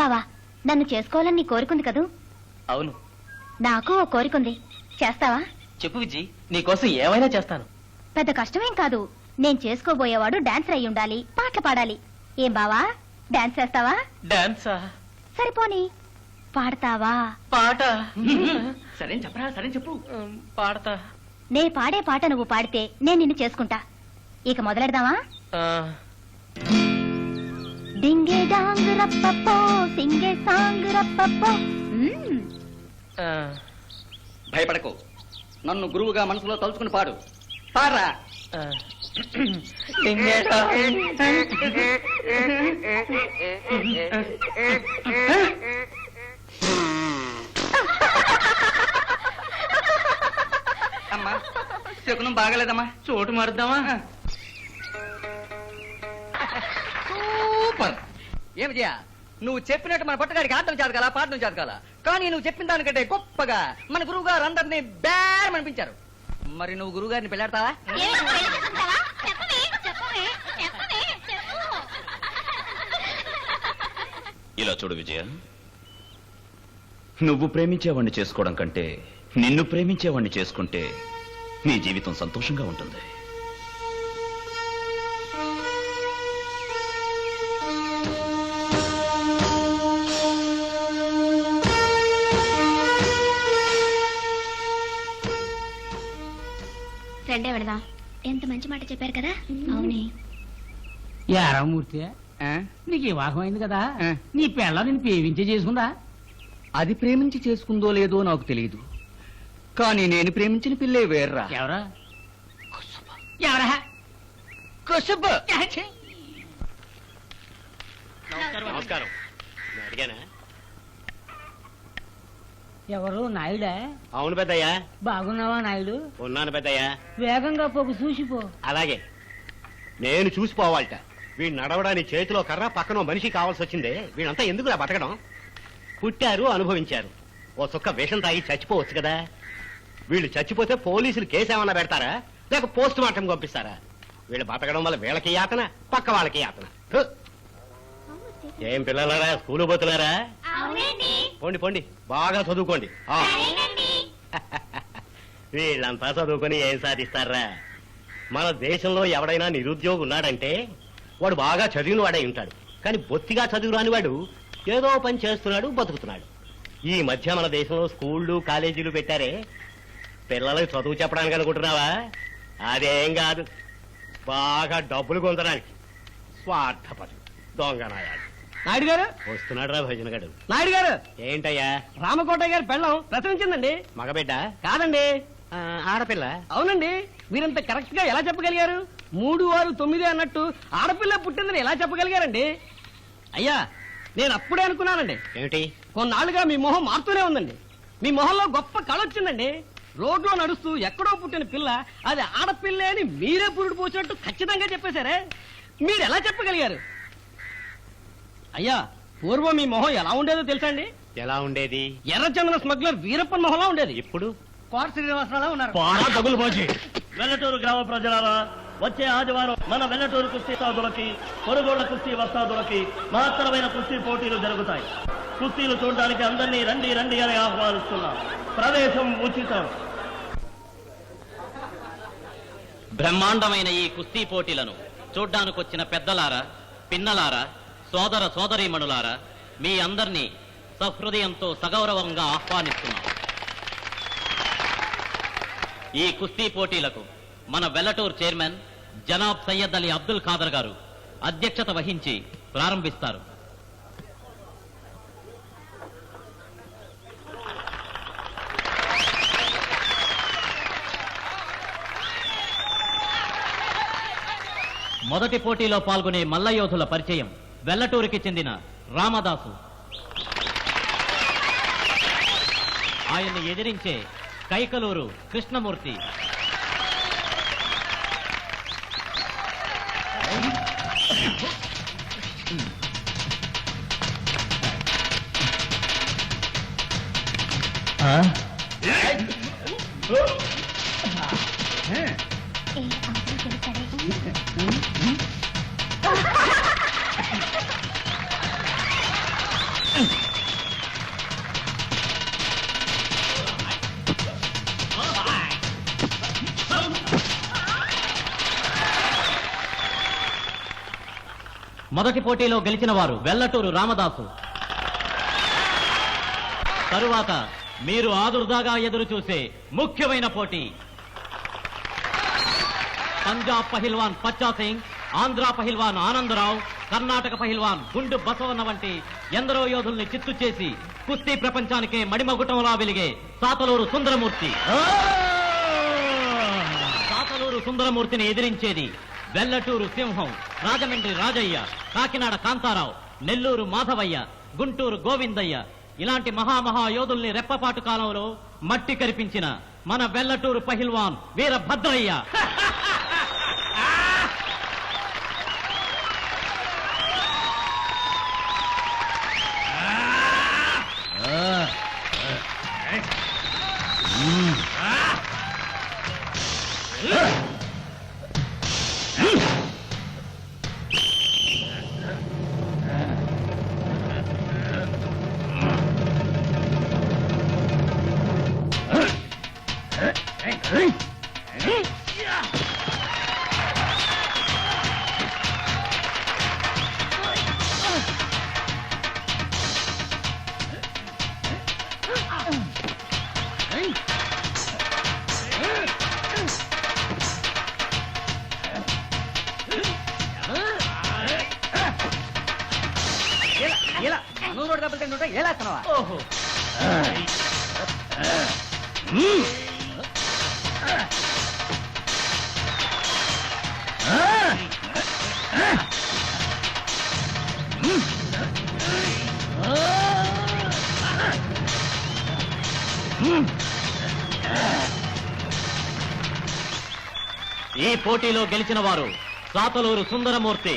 బావా నన్ను చేసుకోవాలని నీ కోరికుంది కదూ? అవును. నాకు ఓ కోరికుంది. చేస్తావా? చెప్పు విజయ్ నీకోసం ఏమైనా చేస్తాను. పెద్ద కష్టమేం కాదు. నేను చేసుకోబోయేవాడు డాన్సర్ అయి ఉండాలి పాటలు పాడాలి. ఏం బావా? డాన్స్ చేస్తావా? డాన్సా? సరిపోని పాడతావా? పాట? సరే చెప్పరా సరే చెప్పు. పాడతా. నే పాడే పాట నువ్వు పాడితే నేను నిన్ను చేసుకుంటా. ఇక మొదలెడదామా? సింగే సాంగ్. భయపడకు. నన్ను గురువుగా మనసులో తలుచుకుని పాడు. డింగేరా. అమ్మా శకునం బాగలేదమ్మా. చోటు మారుద్దామా? ఏం విజయ నువ్వు చెప్పినట్టు మన పట్టుగాడికి ఆటలు చేతకాల పాటలు చేతకాల? కానీ నువ్వు చెప్పిన దానికంటే గొప్పగా మన గురువు గారు అందరినీ బేరం అనిపించారు. మరి నువ్వు గురువు గారిని పెళ్ళాడతావా ఇలా చూడు విజయ నువ్వు ప్రేమించేవాణ్ణి చేసుకోవడం కంటే నిన్ను ప్రేమించేవాణ్ణి చేసుకుంటే నీ జీవితం సంతోషంగా ఉంటుంది. రెండే పెడదాం. ఎంత మంచి మాట చెప్పారు కదా? అవునే. యారామూర్తి? నీకు వివాహం అయింది కదా. నీ పిల్ల నేను పేవించే చేసుకుందా? అది ప్రేమించి చేసుకుందో లేదో నాకు తెలియదు కానీ నేను ప్రేమించిన పిల్లే వేర్రా. ఎవరా? ఎవరా? కుసుబ్ నమస్కారం అడిగానా? ఎవరు? నాయుడా? అవును పెద్దయ్యా. బాగున్నావా నాయుడు? ఉన్నాను పెద్దయ్యా. వేగంగా పోకు చూసిపో. అలాగే. నేను చూసిపోవాలట. వీడు నడవడానికి చేతిలో కర్ర పక్కన ఓ మనిషి కావాల్సి వచ్చిందే. వీళ్ళంతా ఎందుకురా బతకడం? పుట్టారు అనుభవించారు. ఓ చుక్క విషం తాగి చచ్చిపోవచ్చు కదా. వీళ్ళు చచ్చిపోతే పోలీసులు కేసు ఏమన్నా పెడతారా? లేక పోస్ట్ మార్టం పంపిస్తారా? వీళ్ళు బతకడం వల్ల వీళ్ళకి యాతన పక్క వాళ్ళకి యాతన. హు! ఏం పిల్లలారా? స్కూలు పోతున్నారా? పోండి పోండి. బాగా చదువుకోండి. ఆ. వీళ్ళంతా చదువుకొని ఏం సాధిస్తారా? మన దేశంలో ఎవడైనా నిరుద్యోగి ఉన్నాడంటే వాడు బాగా చదివిన వాడై ఉంటాడు. కానీ బొత్తిగా చదువు రాని వాడు ఏదో పని చేస్తున్నాడు బతుకుతున్నాడు. ఈ మధ్య మన దేశంలో స్కూళ్ళు కాలేజీలు పెట్టారే. పిల్లలకు చదువు చెప్పడానికి అనుకుంటున్నావా? అదేం కాదు. బాగా డబ్బులు పొందడానికి స్వార్థపడు దొంగనాయాలు. నాయుడు గారు వస్తున్నాడు రా భజనగాడు నాయుడు గారు ఏంటయ్యా? రామకోట గారి పెళ్ళం ప్రసవించిందండి. మగబిడ్డ? కాదండి. ఆ, ఆడపిల్ల? అవునండి. మీరంత కరెక్ట్గా ఎలా చెప్పగలిగారు? మూడు ఆరు తొమ్మిది అన్నట్టు ఆడపిల్ల పుట్టిందని ఎలా చెప్పగలిగారండి? అయ్యా నేను అప్పుడే అనుకున్నానండి. ఏమిటి? కొన్నాళ్ళుగా మీ మొహం మారుతూనే ఉందండి. మీ మొహంలో గొప్ప కళ వచ్చిందండి. రోడ్లో నడుస్తూ ఎక్కడో పుట్టిన పిల్ల అది ఆడపిల్లే అని మీరే పురుడు పోసినట్టు ఖచ్చితంగా చెప్పేశారే. మీరు ఎలా చెప్పగలిగారు? అయ్యా పూర్వం మీ మొహం ఎలా ఉండేదో తెలుసా అండి ఎలా ఉండేది? ఎర్రచందన స్మగ్లర్ వీరప్పన్ మొహంలా ఉండేది. ఇప్పుడు కోట శ్రీనివాసరావు ఉన్నారు. వెల్లటూరు గ్రామ ప్రజలారా వచ్చే ఆదివారం మన వెల్లటూరు కుస్తీ సాధులకి కొనుగోళ్ళ కుస్తీ వస్తాదులకి మహత్తరమైన కుస్తీ పోటీలు జరుగుతాయి. కుస్తీలు చూడడానికి అందరినీ రండి రండి అని ఆహ్వానిస్తున్నాం. ప్రవేశం ఉచితం. బ్రహ్మాండమైన ఈ కుస్తీ పోటీలను చూడ్డానికొచ్చిన పెద్దలారా పిన్నలారా సోదర సోదరీమణులారా మీ అందరినీ సహృదయంతో సగౌరవంగా ఆహ్వానిస్తున్నాం. ఈ కుస్తీ పోటీలకు మన వెల్లటూర్ చైర్మన్ జనాబ్ సయ్యద్ అలీ అబ్దుల్ ఖాదర్ గారు అధ్యక్షత వహించి ప్రారంభిస్తారు. మొదటి పోటీలో పాల్గొనే మల్లయోధుల పరిచయం. వెల్లటూరికి చెందిన రామదాసు ఆయన్ని ఎదిరించే కైకలూరు కృష్ణమూర్తి ఏ, అందరూ తెలుసా? మొదటి పోటీలో గెలిచిన వారు వెల్లటూరు రామదాసు. తరువాత మీరు ఆదుర్దాగా ఎదురు చూసే ముఖ్యమైన పోటీ. పంజాబ్ పహిల్వాన్ పచ్చా సింగ్ ఆంధ్ర పహిల్వాన్ ఆనందరావు కర్ణాటక పహిల్వాన్ గుండు బసవన్న వంటి ఎందరో యోధుల్ని చిత్తు చేసి కుస్తీ ప్రపంచానికే మడిమగుటంలా వెలిగే సాతలూరు సుందరమూర్తి. సాతలూరు సుందరమూర్తిని ఎదిరించేది వెల్లటూరు సింహం రాజమండ్రి రాజయ్య కాకినాడ కాంతారావు నెల్లూరు మాధవయ్య గుంటూరు గోవిందయ్య. ఇలాంటి మహామహా యోధుల్ని రెప్పపాటు కాలంలో మట్టి కరిపించిన మన వెల్లటూరు పహిల్వాన్ వీరభద్రయ్య. ఏలాస్తున్నావా ఓహో. ఈ పోటీలో గెలిచిన వారు సాతలూరు సుందరమూర్తి.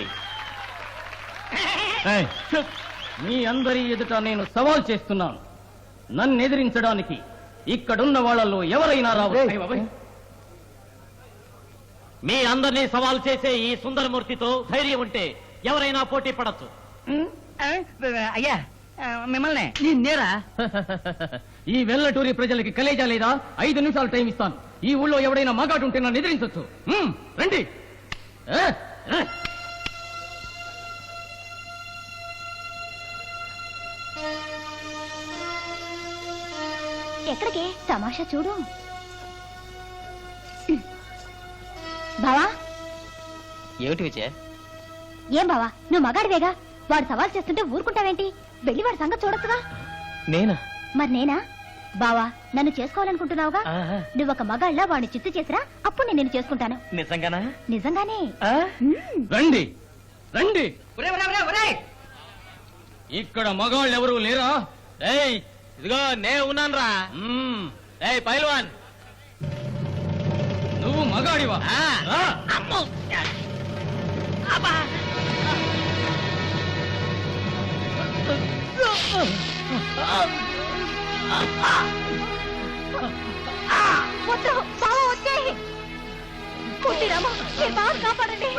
మీ అందరి ఎదుట నేను సవాల్ చేస్తున్నాను. నన్ను ఎదిరించడానికి ఇక్కడున్న వాళ్ళలో ఎవరైనా రావచ్చు? మీ అందరినీ సవాల్ చేసే ఈ సుందరమూర్తితో ధైర్యం ఉంటే ఎవరైనా పోటీ పడచ్చు? అయ్యా మిమ్మల్ని. నేరా? ఈ వెల్లటూరి ప్రజలకి కలేజా లేదా? ఐదు నిమిషాలు టైం ఇస్తాను. ఈ ఊళ్ళో ఎవడైనా మగాడు ఉంటే నన్ను ఎదిరించవచ్చు రండి. ఎక్కడికి తమాషా చూడు. బావా? ఏమిటి విజయ? ఏం బావా? నువ్వు మగాడివేగా? వాడు సవాల్ చేస్తుంటే ఊరుకుంటావేంటి? వెళ్ళి వాడి సంగతి చూడొచ్చుగా? నేనా? మరి నేనా? బావా నన్ను చేసుకోవాలనుకుంటున్నావుగా. నువ్వు ఒక మగాళ్ళ వాడిని చిత్తు చేసిరా అప్పుడు నేను నిన్ను చేసుకుంటాను. నిజంగానా? నిజంగానే. రండి. రండి. ఇక్కడ మగాళ్ళు ఎవరు లేరా? ఏయ్ ఇదిగో నే ఉన్నాను రా ఏయ్ పైల్వాన్. నువ్వు మగాడివా. వద్దు పుట్టిరామా కాపాడండి.